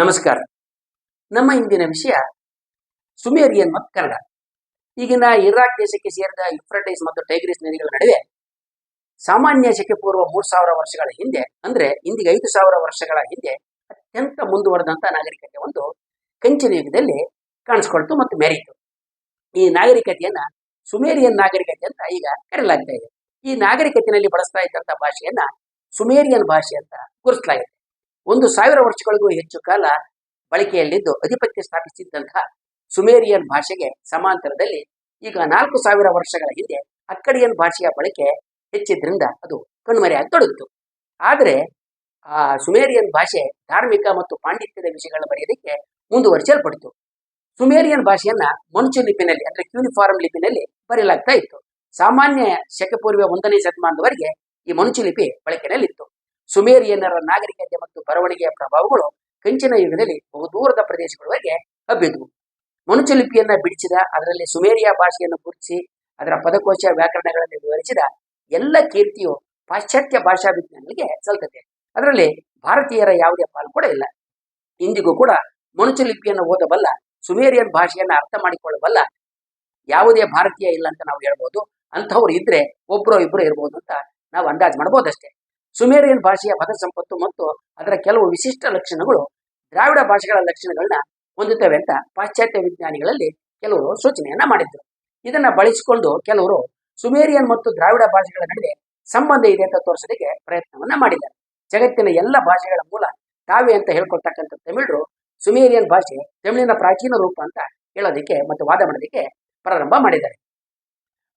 ನಮಸ್ಕಾರ. ನಮ್ಮ ಇಂದಿನ ವಿಷಯ ಸುಮೇರಿಯನ್ ಮತ್ತು ಕನ್ನಡ. ಈಗಿನ ಇರಾಕ್ ದೇಶಕ್ಕೆ ಸೇರಿದ ಯುಫ್ರಟೈಸ್ ಮತ್ತು ಟೈಗ್ರಿಸ್ ನದಿಗಳ ನಡುವೆ ಸಾಮಾನ್ಯ ಶಕೆ ಪೂರ್ವ ಮೂರ್ ಸಾವಿರ ವರ್ಷಗಳ ಹಿಂದೆ, ಅಂದ್ರೆ ಇಂದಿಗೆ ಐದು ಸಾವಿರ ವರ್ಷಗಳ ಹಿಂದೆ ಅತ್ಯಂತ ಮುಂದುವರೆದಂತಹ ನಾಗರಿಕತೆ ಒಂದು ಕಂಚಿನ ಯುಗದಲ್ಲಿ ಕಾಣಿಸ್ಕೊಳ್ತು ಮತ್ತು ಮೆರೀತು ಈ ನಾಗರಿಕತೆಯನ್ನ ಸುಮೇರಿಯನ್ ನಾಗರಿಕತೆ ಅಂತ ಈಗ ಕರೆಯಲಾಗ್ತಾ ಇದೆ. ಈ ನಾಗರಿಕತೆಯಲ್ಲಿ ಬಳಸ್ತಾ ಇದ್ದಂತ ಭಾಷೆಯನ್ನ ಸುಮೇರಿಯನ್ ಭಾಷೆ ಅಂತ ಗುರುತಿಸಲಾಗಿದೆ. ಒಂದು ಸಾವಿರ ವರ್ಷಗಳಿಗೂ ಹೆಚ್ಚು ಕಾಲ ಬಳಕೆಯಲ್ಲಿದ್ದು ಅಧಿಪತ್ಯ ಸ್ಥಾಪಿಸಿದ್ದಂತಹ ಸುಮೇರಿಯನ್ ಭಾಷೆಗೆ ಸಮಾಂತರದಲ್ಲಿ ಈಗ ನಾಲ್ಕು ಸಾವಿರ ವರ್ಷಗಳ ಹಿಂದೆ ಅಕ್ಕಡಿಯನ್ ಭಾಷೆಯ ಬಳಕೆ ಹೆಚ್ಚಿದ್ರಿಂದ ಅದು ಕಣ್ಮರೆಯಾಗಿ ತೊಡಗಿತು. ಆದರೆ ಆ ಸುಮೇರಿಯನ್ ಭಾಷೆ ಧಾರ್ಮಿಕ ಮತ್ತು ಪಾಂಡಿತ್ಯದ ವಿಷಯಗಳ ಬರೆಯೋದಕ್ಕೆ ಮುಂದುವರಿಸಲ್ಪಡ್ತು. ಸುಮೇರಿಯನ್ ಭಾಷೆಯನ್ನ ಮನುಷ್ಯ ಲಿಪಿನಲ್ಲಿ ಅಂದ್ರೆ ಕ್ಯೂನಿಫಾರ್ಮ್ ಲಿಪಿನಲ್ಲಿ ಬರೆಯಲಾಗ್ತಾ ಇತ್ತು. ಸಾಮಾನ್ಯ ಶಕಪೂರ್ವ ಒಂದನೇ ಶತಮಾನದವರೆಗೆ ಈ ಮನುಷ್ಯ ಲಿಪಿ ಬಳಕೆಯಲ್ಲಿತ್ತು. ಸುಮೇರಿಯನ್ನರ ನಾಗರಿಕತೆ ಮತ್ತು ಬರವಣಿಗೆಯ ಪ್ರಭಾವಗಳು ಕಂಚಿನ ಯುಗದಲ್ಲಿ ಬಹುದೂರದ ಪ್ರದೇಶಗಳವರೆಗೆ ಹಬ್ಬಿದ್ವು. ಮನುಷ್ಯ ಲಿಪಿಯನ್ನ ಬಿಡಿಸಿದ ಅದರಲ್ಲಿ ಸುಮೇರಿಯಾ ಭಾಷೆಯನ್ನು ಗುರುತಿಸಿ ಅದರ ಪದಕೋಶ ವ್ಯಾಕರಣಗಳಲ್ಲಿ ವಿವರಿಸಿದ ಎಲ್ಲ ಕೀರ್ತಿಯು ಪಾಶ್ಚಾತ್ಯ ಭಾಷಾ ವಿಜ್ಞಾನಿಗಳಿಗೆ ಸಲ್ತದೆ ಅದರಲ್ಲಿ ಭಾರತೀಯರ ಯಾವುದೇ ಪಾಲು ಕೂಡ ಇಲ್ಲ. ಇಂದಿಗೂ ಕೂಡ ಮನುಷ್ಯ ಲಿಪಿಯನ್ನು ಓದಬಲ್ಲ, ಸುಮೇರಿಯನ್ ಭಾಷೆಯನ್ನ ಅರ್ಥ ಮಾಡಿಕೊಳ್ಳಬಲ್ಲ ಯಾವುದೇ ಭಾರತೀಯ ಇಲ್ಲ ಅಂತ ನಾವು ಹೇಳ್ಬೋದು. ಅಂಥವ್ರು ಇದ್ರೆ ಒಬ್ರು ಇಬ್ರು ಇರ್ಬೋದು ಅಂತ ನಾವು ಅಂದಾಜು ಮಾಡಬಹುದಷ್ಟೇ ಸುಮೇರಿಯನ್ ಭಾಷೆಯ ಪದ ಸಂಪತ್ತು ಮತ್ತು ಅದರ ಕೆಲವು ವಿಶಿಷ್ಟ ಲಕ್ಷಣಗಳು ದ್ರಾವಿಡ ಭಾಷೆಗಳ ಲಕ್ಷಣಗಳನ್ನ ಹೊಂದುತ್ತವೆ ಅಂತ ಪಾಶ್ಚಾತ್ಯ ವಿಜ್ಞಾನಿಗಳಲ್ಲಿ ಕೆಲವರು ಸೂಚನೆಯನ್ನ ಮಾಡಿದ್ರು. ಇದನ್ನ ಬಳಸಿಕೊಂಡು ಕೆಲವರು ಸುಮೇರಿಯನ್ ಮತ್ತು ದ್ರಾವಿಡ ಭಾಷೆಗಳ ನಡುವೆ ಸಂಬಂಧ ಇದೆ ಅಂತ ತೋರಿಸೋದಕ್ಕೆ ಪ್ರಯತ್ನವನ್ನ ಮಾಡಿದ್ದಾರೆ. ಜಗತ್ತಿನ ಎಲ್ಲ ಭಾಷೆಗಳ ಮೂಲ ತಾವೇ ಅಂತ ಹೇಳ್ಕೊಳ್ತಕ್ಕಂಥ ತಮಿಳರು ಸುಮೇರಿಯನ್ ಭಾಷೆ ತಮಿಳಿನ ಪ್ರಾಚೀನ ರೂಪ ಅಂತ ಹೇಳೋದಕ್ಕೆ ಮತ್ತು ವಾದ ಮಾಡೋದಕ್ಕೆ ಪ್ರಾರಂಭ ಮಾಡಿದ್ದಾರೆ.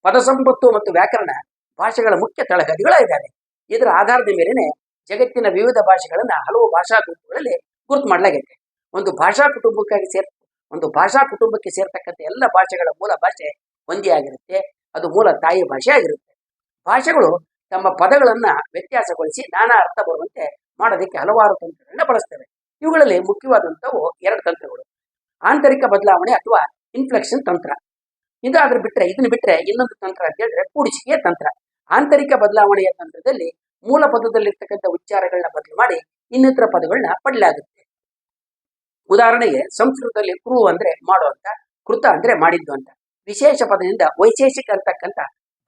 ಪದ ಸಂಪತ್ತು ಮತ್ತು ವ್ಯಾಕರಣ ಭಾಷೆಗಳ ಮುಖ್ಯ ತಳಹದಿಗಳಿದ್ದಾವೆ ಇದರ ಆಧಾರದ ಮೇಲೆನೆ ಜಗತ್ತಿನ ವಿವಿಧ ಭಾಷೆಗಳನ್ನ ಹಲವು ಭಾಷಾ ಗುಂಪುಗಳಲ್ಲಿ ಗುರುತು ಮಾಡಲಾಗಿದೆ ಒಂದು ಭಾಷಾ ಕುಟುಂಬಕ್ಕಾಗಿ ಸೇರ್, ಒಂದು ಭಾಷಾ ಕುಟುಂಬಕ್ಕೆ ಸೇರ್ತಕ್ಕಂಥ ಎಲ್ಲ ಭಾಷೆಗಳ ಮೂಲ ಭಾಷೆ ಒಂದೇ ಆಗಿರುತ್ತೆ. ಅದು ಮೂಲ ತಾಯಿ ಭಾಷೆ ಆಗಿರುತ್ತೆ. ಭಾಷೆಗಳು ತಮ್ಮ ಪದಗಳನ್ನ ವ್ಯತ್ಯಾಸಗೊಳಿಸಿ ನಾನಾ ಅರ್ಥ ಬರುವಂತೆ ಮಾಡೋದಕ್ಕೆ ಹಲವಾರು ತಂತ್ರಗಳನ್ನ ಬಳಸ್ತವೆ. ಇವುಗಳಲ್ಲಿ ಮುಖ್ಯವಾದಂಥವು ಎರಡು ತಂತ್ರಗಳು. ಆಂತರಿಕ ಬದಲಾವಣೆ ಅಥವಾ ಇನ್ಫ್ಲೆಕ್ಷನ್ ತಂತ್ರ. ಇದಾದ್ರೆ ಬಿಟ್ರೆ, ಇದನ್ನ ಬಿಟ್ರೆ ಇನ್ನೊಂದು ತಂತ್ರ ಅಂತ ಹೇಳಿದ್ರೆ ಕೂಡಿಸಿಕೆಯ ತಂತ್ರ. ಆಂತರಿಕ ಬದಲಾವಣೆಯ ತಂತ್ರದಲ್ಲಿ ಮೂಲ ಪದದಲ್ಲಿರ್ತಕ್ಕಂಥ ಉಚ್ಚಾರಗಳನ್ನ ಬದಲು ಮಾಡಿ ಇನ್ನಿತರ ಪದಗಳನ್ನ ಪಡಲಾಗುತ್ತೆ. ಉದಾಹರಣೆಗೆ ಸಂಸ್ಕೃತದಲ್ಲಿ ಕೃ ಅಂದ್ರೆ ಮಾಡೋ ಅಂತ, ಕೃತ ಅಂದ್ರೆ ಮಾಡಿದ್ದು ಅಂತ. ವಿಶೇಷ ಪದದಿಂದ ವೈಶೇಷಿಕ ಅಂತಕ್ಕಂಥ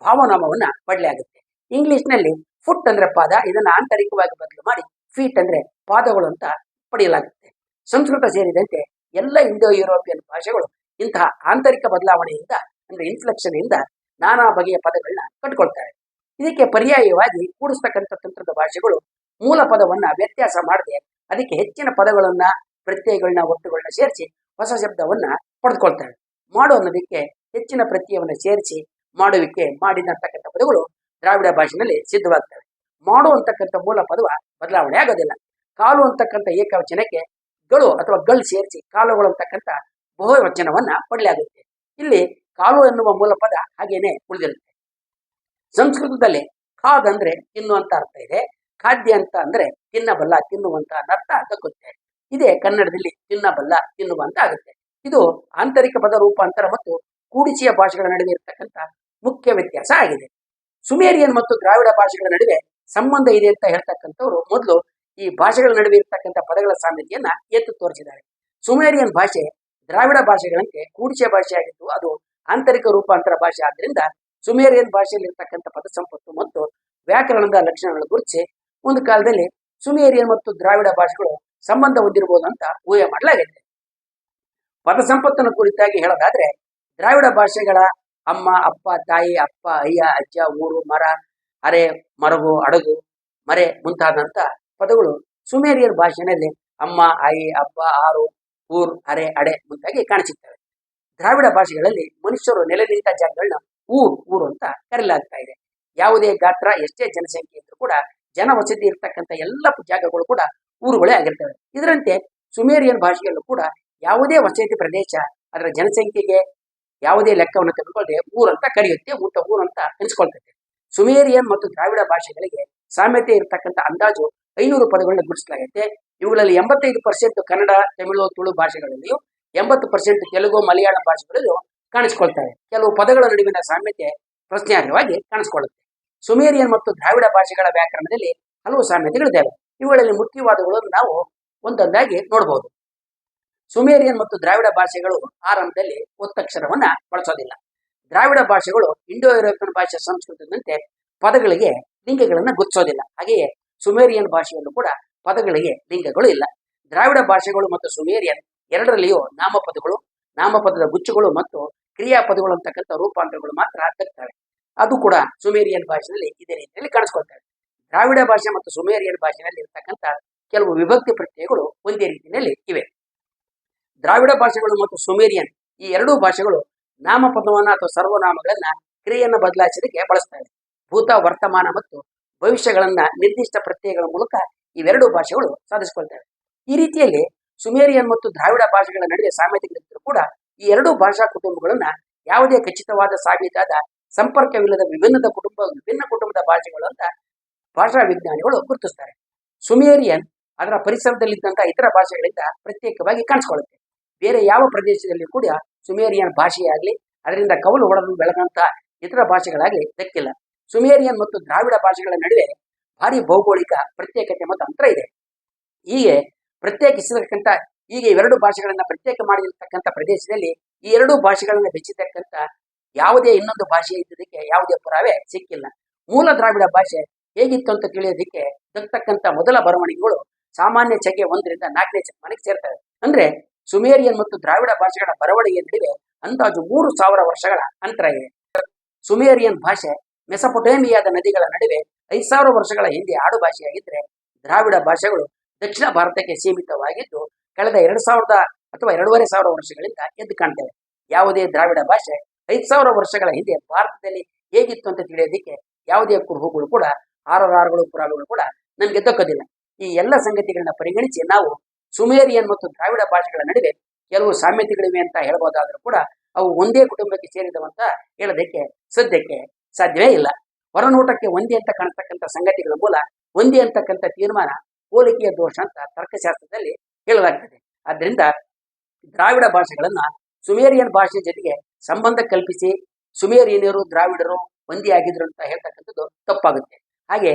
ಭಾವನಾಮವನ್ನ ಪಡಲಾಗುತ್ತೆ. ಇಂಗ್ಲಿಷ್ನಲ್ಲಿ ಫುಟ್ ಅಂದ್ರೆ ಪಾದ, ಇದನ್ನ ಆಂತರಿಕವಾಗಿ ಬದಲು ಮಾಡಿ ಫೀಟ್ ಅಂದ್ರೆ ಪಾದಗಳು ಅಂತ ಪಡೆಯಲಾಗುತ್ತೆ. ಸಂಸ್ಕೃತ ಸೇರಿದಂತೆ ಎಲ್ಲ ಇಂಡೋ ಯುರೋಪಿಯನ್ ಭಾಷೆಗಳು ಇಂತಹ ಆಂತರಿಕ ಬದಲಾವಣೆಯಿಂದ ಅಂದ್ರೆ ಇನ್ಫ್ಲೆಕ್ಷನ್ ಇಂದ ನಾನಾ ಬಗೆಯ ಪದಗಳನ್ನ ಕಟ್ಕೊಳ್ತಾರೆ. ಇದಕ್ಕೆ ಪರ್ಯಾಯವಾಗಿ ಕೂಡಿಸ್ತಕ್ಕಂಥ ತಂತ್ರದ ಭಾಷೆಗಳು ಮೂಲ ಪದವನ್ನ ವ್ಯತ್ಯಾಸ ಮಾಡದೆ ಅದಕ್ಕೆ ಹೆಚ್ಚಿನ ಪದಗಳನ್ನ, ಪ್ರತ್ಯಯಗಳನ್ನ ಒಟ್ಟುಗಳನ್ನ ಸೇರಿಸಿ ಹೊಸ ಶಬ್ದವನ್ನ ಪಡೆದುಕೊಳ್ತವೆ. ಮಾಡು ಅನ್ನೋದಕ್ಕೆ ಹೆಚ್ಚಿನ ಪ್ರತ್ಯಯವನ್ನ ಸೇರಿಸಿ ಮಾಡುವಿಕೆ ಮಾಡಿದಂತಕ್ಕಂಥ ಪದಗಳು ದ್ರಾವಿಡ ಭಾಷೆಯಲ್ಲಿ ಸಿದ್ಧವಾಗ್ತವೆ. ಮಾಡು ಅಂತಕ್ಕಂಥ ಮೂಲ ಪದವ ಬದಲಾವಣೆ ಆಗೋದಿಲ್ಲ. ಕಾಲು ಅಂತಕ್ಕಂಥ ಏಕವಚನಕ್ಕೆ ಗಳು ಅಥವಾ ಗಳು ಸೇರಿಸಿ ಕಾಲುಗಳು ಅಂತಕ್ಕಂಥ ಬಹುವಚನವನ್ನ ಪಡೆಯಲಾಗುತ್ತೆ. ಇಲ್ಲಿ ಕಾಲು ಎನ್ನುವ ಮೂಲ ಪದ ಹಾಗೇನೆ ಉಳಿದಿರುತ್ತೆ. ಸಂಸ್ಕೃತದಲ್ಲಿ ಖಾದ್ ಅಂದ್ರೆ ತಿನ್ನುವಂತ ಅರ್ಥ ಇದೆ. ಖಾದ್ಯ ಅಂತ ಅಂದ್ರೆ ತಿನ್ನಬಲ್ಲ, ತಿನ್ನುವಂತ ಅರ್ಥ ದಕ್ಕುತ್ತೆ ಇದೇ ಕನ್ನಡದಲ್ಲಿ ತಿನ್ನಬಲ್ಲ, ತಿನ್ನುವಂತ ಆಗುತ್ತೆ. ಇದು ಆಂತರಿಕ ಪದ ರೂಪಾಂತರ ಮತ್ತು ಕೂಡಿಸಿಯ ಭಾಷೆಗಳ ನಡುವೆ ಇರತಕ್ಕಂಥ ಮುಖ್ಯ ವ್ಯತ್ಯಾಸ ಆಗಿದೆ. ಸುಮೇರಿಯನ್ ಮತ್ತು ದ್ರಾವಿಡ ಭಾಷೆಗಳ ನಡುವೆ ಸಂಬಂಧ ಇದೆ ಅಂತ ಹೇಳ್ತಕ್ಕಂಥವ್ರು ಮೊದಲು ಈ ಭಾಷೆಗಳ ನಡುವೆ ಇರತಕ್ಕಂಥ ಪದಗಳ ಸಾಮ್ಯತೆಯನ್ನ ಎತ್ತು ತೋರಿಸಿದ್ದಾರೆ. ಸುಮೇರಿಯನ್ ಭಾಷೆ ದ್ರಾವಿಡ ಭಾಷೆಗಳಂತೆ ಕೂಡಿಸಿಯ ಭಾಷೆ ಆಗಿದ್ದು ಅದು ಆಂತರಿಕ ರೂಪಾಂತರ ಭಾಷೆ ಆದ್ರಿಂದ ಸುಮೇರಿಯನ್ ಭಾಷೆಯಲ್ಲಿ ಇರ್ತಕ್ಕಂಥ ಪದ ಸಂಪತ್ತು ಮತ್ತು ವ್ಯಾಕರಣದ ಲಕ್ಷಣಗಳ ಗುರುತಿಸಿ ಒಂದು ಕಾಲದಲ್ಲಿ ಸುಮೇರಿಯನ್ ಮತ್ತು ದ್ರಾವಿಡ ಭಾಷೆಗಳು ಸಂಬಂಧ ಹೊಂದಿರಬಹುದು ಅಂತ ಊಹೆ ಮಾಡಲಾಗಿದೆ. ಪದ ಸಂಪತ್ತನ್ನು ಕುರಿತಾಗಿ ಹೇಳೋದಾದ್ರೆ ದ್ರಾವಿಡ ಭಾಷೆಗಳ ಅಮ್ಮ, ಅಪ್ಪ, ತಾಯಿ, ಅಪ್ಪ, ಅಯ್ಯ, ಅಜ್ಜ, ಊರು, ಮರ, ಅರೆ, ಮರಗು, ಅಡಗು, ಮರೆ ಮುಂತಾದಂತ ಪದಗಳು ಸುಮೇರಿಯನ್ ಭಾಷೆಯಲ್ಲಿ ಅಮ್ಮ, ಆಯಿ, ಅಪ್ಪ, ಆರು, ಊರ್, ಅರೆ, ಅಡೆ ಮುಂತಾಗಿ ಕಾಣಿಸುತ್ತವೆ. ದ್ರಾವಿಡ ಭಾಷೆಗಳಲ್ಲಿ ಮನುಷ್ಯರು ನೆಲೆ ನಿಂತ ಜಾಗಗಳನ್ನ ಊರ್, ಊರು ಅಂತ ಕರೆಯಲಾಗ್ತಾ ಇದೆ. ಯಾವುದೇ ಗಾತ್ರ, ಎಷ್ಟೇ ಜನಸಂಖ್ಯೆ ಇದ್ರೂ ಕೂಡ ಜನ ವಸತಿ ಇರ್ತಕ್ಕಂಥ ಎಲ್ಲ ಜಾಗಗಳು ಕೂಡ ಊರುಗಳೇ ಆಗಿರ್ತವೆ. ಇದರಂತೆ ಸುಮೇರಿಯನ್ ಭಾಷೆಯಲ್ಲೂ ಕೂಡ ಯಾವುದೇ ವಸತಿ ಪ್ರದೇಶ ಅದರ ಜನಸಂಖ್ಯೆಗೆ ಯಾವುದೇ ಲೆಕ್ಕವನ್ನು ತೆಗೆದುಕೊಳ್ಳದೆ ಊರಂತ ಕರೆಯುತ್ತೆ, ಊಟ ಊರಂತ ಅನಿಸ್ಕೊಳ್ತೈತೆ ಸುಮೇರಿಯನ್ ಮತ್ತು ದ್ರಾವಿಡ ಭಾಷೆಗಳಿಗೆ ಸಾಮ್ಯತೆ ಇರತಕ್ಕಂಥ ಅಂದಾಜು ಐನೂರು ಪದಗಳನ್ನ ಗುರುತಿಸಲಾಗುತ್ತೆ ಇವುಗಳಲ್ಲಿ ಎಂಬತ್ತೈದು ಪರ್ಸೆಂಟ್ ಕನ್ನಡ, ತಮಿಳು, ತುಳು ಭಾಷೆಗಳಲ್ಲಿಯೂ, ಎಂಬತ್ತು ಪರ್ಸೆಂಟ್ ತೆಲುಗು, ಮಲಯಾಳಂ ಭಾಷೆಗಳಲ್ಲೂ ಕಾಣಿಸಿಕೊಳ್ತವೆ ಕೆಲವು ಪದಗಳ ನಡುವಿನ ಸಾಮ್ಯತೆ ಪ್ರಶ್ನಾರ್ಹವಾಗಿ ಕಾಣಿಸಿಕೊಳ್ಳುತ್ತೆ. ಸುಮೇರಿಯನ್ ಮತ್ತು ದ್ರಾವಿಡ ಭಾಷೆಗಳ ವ್ಯಾಕರಣದಲ್ಲಿ ಹಲವು ಸಾಮ್ಯತೆಗಳಿದ್ದಾವೆ. ಇವುಗಳಲ್ಲಿ ಮುಖ್ಯವಾದವುಗಳನ್ನು ನಾವು ಒಂದೊಂದಾಗಿ ನೋಡಬಹುದು ಸುಮೇರಿಯನ್ ಮತ್ತು ದ್ರಾವಿಡ ಭಾಷೆಗಳು ಆರಂಭದಲ್ಲಿ ಒತ್ತಕ್ಷರವನ್ನ ಬಳಸೋದಿಲ್ಲ. ದ್ರಾವಿಡ ಭಾಷೆಗಳು ಇಂಡೋ ಯುರೋಪಿಯನ್ ಭಾಷೆ ಸಂಸ್ಕೃತದಂತೆ ಪದಗಳಿಗೆ ಲಿಂಗಗಳನ್ನ ಗುರುತಿಸೋದಿಲ್ಲ ಹಾಗೆಯೇ ಸುಮೇರಿಯನ್ ಭಾಷೆಯಲ್ಲೂ ಕೂಡ ಪದಗಳಿಗೆ ಲಿಂಗಗಳು ಇಲ್ಲ. ದ್ರಾವಿಡ ಭಾಷೆಗಳು ಮತ್ತು ಸುಮೇರಿಯನ್ ಎರಡರಲ್ಲಿಯೂ ನಾಮಪದಗಳು ನಾಮಪದದ ಗುಚ್ಚುಗಳು ಮತ್ತು ಕ್ರಿಯಾಪದಗಳು ಅಂತಕ್ಕಂಥ ರೂಪಾಂತರಗಳು ಮಾತ್ರ ಆಗ್ತವೆ ಅದು ಕೂಡ ಸುಮೇರಿಯನ್ ಭಾಷೆಯಲ್ಲಿ ಇದೇ ರೀತಿಯಲ್ಲಿ ಕಾಣಿಸ್ಕೊಳ್ತವೆ. ದ್ರಾವಿಡ ಭಾಷೆ ಮತ್ತು ಸುಮೇರಿಯನ್ ಭಾಷೆಯಲ್ಲಿ ಇರತಕ್ಕಂಥ ಕೆಲವು ವಿಭಕ್ತಿ ಪ್ರತ್ಯಯಗಳು ಒಂದೇ ರೀತಿಯಲ್ಲಿ ಇವೆ. ದ್ರಾವಿಡ ಭಾಷೆಗಳು ಮತ್ತು ಸುಮೇರಿಯನ್ ಈ ಎರಡೂ ಭಾಷೆಗಳು ನಾಮಪದವನ್ನ ಅಥವಾ ಸರ್ವನಾಮಗಳನ್ನ ಕ್ರಿಯೆಯನ್ನು ಬದಲಾಯಿಸಲಿಕ್ಕೆ ಬಳಸ್ತವೆ ಭೂತ, ವರ್ತಮಾನ ಮತ್ತು ಭವಿಷ್ಯಗಳನ್ನ ನಿರ್ದಿಷ್ಟ ಪ್ರತ್ಯಯಗಳ ಮೂಲಕ ಇವೆರಡೂ ಭಾಷೆಗಳು ಸಾಧಿಸಿಕೊಳ್ತವೆ. ಈ ರೀತಿಯಲ್ಲಿ ಸುಮೇರಿಯನ್ ಮತ್ತು ದ್ರಾವಿಡ ಭಾಷೆಗಳ ನಡುವೆ ಸಾಮ್ಯತೆಗಳಿದ್ದರೂ ಕೂಡ ಈ ಎರಡು ಭಾಷಾ ಕುಟುಂಬಗಳನ್ನ ಯಾವುದೇ ಖಚಿತವಾದ ಸಾಬೀತಾದ ಸಂಪರ್ಕವಿಲ್ಲದ ವಿಭಿನ್ನದ ಕುಟುಂಬ, ವಿಭಿನ್ನ ಕುಟುಂಬದ ಭಾಷೆಗಳು ಅಂತ ಭಾಷಾ ವಿಜ್ಞಾನಿಗಳು ಗುರುತಿಸ್ತಾರೆ. ಸುಮೇರಿಯನ್ ಅದರ ಪರಿಸರದಲ್ಲಿದ್ದಂತಹ ಇತರ ಭಾಷೆಗಳಿಂದ ಪ್ರತ್ಯೇಕವಾಗಿ ಕಾಣಿಸ್ಕೊಳ್ಳುತ್ತೆ. ಬೇರೆ ಯಾವ ಪ್ರದೇಶದಲ್ಲಿ ಕೂಡ ಸುಮೇರಿಯನ್ ಭಾಷೆಯಾಗಲಿ, ಅದರಿಂದ ಕವಲು ಹೊಡೆದು ಬೆಳೆದಂತಹ ಇತರ ಭಾಷೆಗಳಾಗಲಿ ದಕ್ಕಿಲ್ಲ. ಸುಮೇರಿಯನ್ ಮತ್ತು ದ್ರಾವಿಡ ಭಾಷೆಗಳ ನಡುವೆ ಭಾರಿ ಭೌಗೋಳಿಕ ಪ್ರತ್ಯೇಕತೆ ಮತ್ತು ಅಂತರ ಇದೆ. ಹೀಗೆ ಪ್ರತ್ಯೇಕಿಸಿರ್ತಕ್ಕಂಥ ಈಗ ಇವೆರಡು ಭಾಷೆಗಳನ್ನ ಪ್ರತ್ಯೇಕ ಮಾಡಿರ್ತಕ್ಕಂಥ ಪ್ರದೇಶದಲ್ಲಿ ಈ ಎರಡೂ ಭಾಷೆಗಳನ್ನ ಬೆಚ್ಚಿರ್ತಕ್ಕಂಥ ಯಾವುದೇ ಇನ್ನೊಂದು ಭಾಷೆ ಇದ್ದದಕ್ಕೆ ಯಾವುದೇ ಪುರಾವೆ ಸಿಕ್ಕಿಲ್ಲ. ಮೂಲ ದ್ರಾವಿಡ ಭಾಷೆ ಹೇಗಿತ್ತು ಅಂತ ತಿಳಿಯೋದಕ್ಕೆ ದಕ್ಕತಕ್ಕಂಥ ಮೊದಲ ಬರವಣಿಗೆಗಳು ಸಾಮಾನ್ಯ ಚಕೆ ಒಂದರಿಂದ ನಾಲ್ಕನೇ ಶತಮಾನಕ್ಕೆ ಸೇರ್ತವೆ. ಅಂದ್ರೆ ಸುಮೇರಿಯನ್ ಮತ್ತು ದ್ರಾವಿಡ ಭಾಷೆಗಳ ಬರವಣಿಗೆ ನಡುವೆ ಅಂದಾಜು ಮೂರು ಸಾವಿರ ವರ್ಷಗಳ ಅಂತರ ಇದೆ. ಸುಮೇರಿಯನ್ ಭಾಷೆ ಮೆಸಪೊಟೇಮಿಯಾದ ನದಿಗಳ ನಡುವೆ ಐದು ಸಾವಿರ ವರ್ಷಗಳ ಹಿಂದೆ ಆಡು ಭಾಷೆಯಾಗಿದ್ದರೆ ದ್ರಾವಿಡ ಭಾಷೆಗಳು ದಕ್ಷಿಣ ಭಾರತಕ್ಕೆ ಸೀಮಿತವಾಗಿದ್ದು ಕಳೆದ ಎರಡು ಸಾವಿರದ ಅಥವಾ ಎರಡೂವರೆ ಸಾವಿರ ವರ್ಷಗಳಿಂದ ಎದ್ದು ಕಾಣ್ತೇವೆ. ಯಾವುದೇ ದ್ರಾವಿಡ ಭಾಷೆ ಐದು ಸಾವಿರ ವರ್ಷಗಳ ಹಿಂದೆ ಭಾರತದಲ್ಲಿ ಹೇಗಿತ್ತು ಅಂತ ತಿಳಿಯೋದಕ್ಕೆ ಯಾವುದೇ ಕುರುಹುಗಳು ಕೂಡ, ಆರರಾರುಗಳು, ಪುರಾವೆಗಳು ಕೂಡ ನಮಗೆ ದಕ್ಕೋದಿಲ್ಲ. ಈ ಎಲ್ಲ ಸಂಗತಿಗಳನ್ನ ಪರಿಗಣಿಸಿ ನಾವು ಸುಮೇರಿಯನ್ ಮತ್ತು ದ್ರಾವಿಡ ಭಾಷೆಗಳ ನಡುವೆ ಕೆಲವು ಸಾಮ್ಯತೆಗಳಿವೆ ಅಂತ ಹೇಳ್ಬೋದಾದ್ರೂ ಕೂಡ ಅವು ಒಂದೇ ಕುಟುಂಬಕ್ಕೆ ಸೇರಿದವಂತ ಹೇಳೋದಕ್ಕೆ ಸದ್ಯಕ್ಕೆ ಸಾಧ್ಯವೇ ಇಲ್ಲ. ಹೊರನೋಟಕ್ಕೆ ಒಂದೇ ಅಂತ ಕಾಣತಕ್ಕಂಥ ಸಂಗತಿಗಳ ಮೂಲ, ಒಂದೇ ಅಂತಕ್ಕಂಥ ತೀರ್ಮಾನ ಹೋಲಿಕೆಯ ದೋಷ ಅಂತ ತರ್ಕಶಾಸ್ತ್ರದಲ್ಲಿ ಹೇಳಲಾಗ್ತದೆ ಆದ್ದರಿಂದ ದ್ರಾವಿಡ ಭಾಷೆಗಳನ್ನ ಸುಮೇರಿಯನ್ ಭಾಷೆ ಜೊತೆಗೆ ಸಂಬಂಧ ಕಲ್ಪಿಸಿ ಸುಮೇರಿಯನರು ದ್ರಾವಿಡರು ಒಂದೇ ಆಗಿದ್ರು ಅಂತ ಹೇಳ್ತಕ್ಕಂಥದ್ದು ತಪ್ಪಾಗುತ್ತೆ. ಹಾಗೆ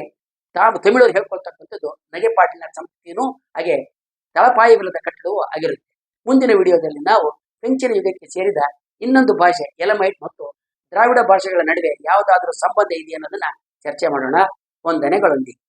ತಾವು ತಮಿಳರು ಹೇಳ್ಕೊಳ್ತಕ್ಕಂಥದ್ದು ನಗೆಪಾಟಿನ ಸಂಸ್ಕೃತಿನೂ ಹಾಗೆ ತಳಪಾಯವಿಲ್ಲದ ಕಟ್ಟಡವೂ ಆಗಿರುತ್ತೆ. ಮುಂದಿನ ವಿಡಿಯೋದಲ್ಲಿ ನಾವು ಪೆಂಚಿನ ಯುಗಕ್ಕೆ ಸೇರಿದ ಇನ್ನೊಂದು ಭಾಷೆ ಎಲಮೈಟ್ ಮತ್ತು ದ್ರಾವಿಡ ಭಾಷೆಗಳ ನಡುವೆ ಯಾವುದಾದ್ರೂ ಸಂಬಂಧ ಇದೆಯನ್ನೋದನ್ನ ಚರ್ಚೆ ಮಾಡೋಣ. ವಂದನೆಗಳೊಂದಿಗೆ.